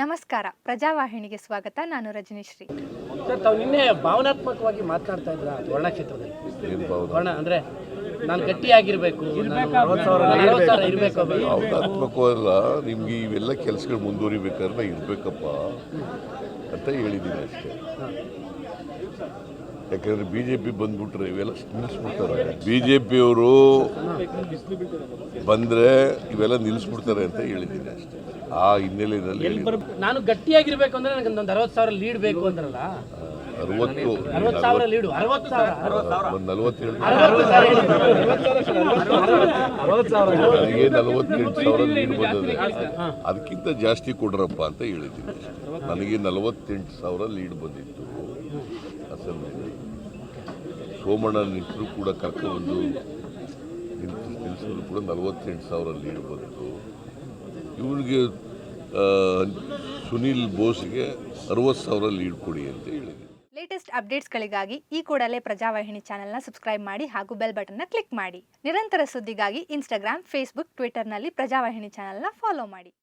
ನಮಸ್ಕಾರ. ಪ್ರಜಾವಾಹಿನಿಗೆ ಸ್ವಾಗತ. ನಾನು ರಜನಿಶ್ರೀ. ಸರ್ ತಾವು ನಿನ್ನೆ ಭಾವನಾತ್ಮಕವಾಗಿ ಮಾತನಾಡ್ತಾ ಇದ್ರ? ವರ್ಣ ಕ್ಷೇತ್ರದಲ್ಲಿ. ವರ್ಣ ಅಂದ್ರೆ ನಾನು ಗಟ್ಟಿಯಾಗಿರ್ಬೇಕು ಭಾವನಾತ್ಮಕವಲ್ಲ ನಿಮ್ಗೆ ಇವೆಲ್ಲ ಕೆಲಸಗಳು ಮುಂದುವರಿಬೇಕಾದ್ರೆ ಇರ್ಬೇಕಪ್ಪ ಅಂತ ಹೇಳಿದ್ದೀನಿ ಅಷ್ಟೇ. ಯಾಕಂದ್ರೆ ಬಿ ಜೆ ಪಿ ಬಂದ್ಬಿಟ್ರೆ ಇವೆಲ್ಲ ನಿಲ್ಲಿಸ್ಬಿಡ್ತಾರೆ ಬಿ ಜೆ ಪಿಯವರು ಬಂದರೆ ಇವೆಲ್ಲ ನಿಲ್ಲಿಸ್ಬಿಡ್ತಾರೆ ಅಂತ ಹೇಳಿದ್ದೀನಿ. ಅಷ್ಟೇ ಆ ಹಿನ್ನೆಲೆಯಲ್ಲಿ. ನಾನು ಗಟ್ಟಿಯಾಗಿರ್ಬೇಕು ಅಂದ್ರೆ ನನಗೆ ಒಂದು ಅರವತ್ತು ಸಾವಿರ ಲೀಡ್ ಬೇಕು ಅಂದ್ರಲ್ಲ? ಅರವತ್ತು ಅರವತ್ತು ಸಾವಿರ ಲೀಡು ಅರವತ್ತು ಸಾವಿರ ಒಂದು ನಲವತ್ತೇಳು ನನಗೆ ನಲವತ್ತೆಂಟು ಸಾವಿರ ಲೀಡ್ ಬಂದಿದೆ. ಅದಕ್ಕಿಂತ ಜಾಸ್ತಿ ಕೊಡ್ರಪ್ಪ ಅಂತ ಹೇಳಿದ್ದೀನಿ. ನನಗೆ ನಲವತ್ತೆಂಟು ಸಾವಿರ ಲೀಡ್ ಬಂದಿತ್ತು. ಅಸೆಂಬ್ಲಿನಲ್ಲಿ ಸೋಮಣ್ಣ ನಿಂತರೂ ಕೂಡ ಕರ್ಕೊಂಡು ಕೂಡ ನಲವತ್ತೆಂಟು ಸಾವಿರ ಲೀಡ್ ಬಂತು. ಇವನಿಗೆ ಸುನೀಲ್ ಬೋಸ್ಗೆ ಅರವತ್ತು ಸಾವಿರ ಲೀಡ್ ಕೊಡಿ ಅಂತ ಹೇಳಿದೆ. ಲೇಟೆಸ್ಟ್ ಅಪ್ಡೇಟ್ಸ್ಗಳಿಗಾಗಿ ಈ ಕೂಡಲೇ ಪ್ರಜಾವಾಹಿನಿ ಚಾನೆಲ್ನ ಸಬ್ಸ್ಕ್ರೈಬ್ ಮಾಡಿ ಹಾಗೂ ಬೆಲ್ ಬಟನ್ನ ಕ್ಲಿಕ್ ಮಾಡಿ. ನಿರಂತರ ಸುದ್ದಿಗಾಗಿ ಇನ್ಸ್ಟಾಗ್ರಾಮ್, ಫೇಸ್ಬುಕ್ ಟ್ವಿಟರ್ನಲ್ಲಿ ಪ್ರಜಾವಾಹಿನಿ ಚಾನೆಲ್ನ ಫಾಲೋ ಮಾಡಿ.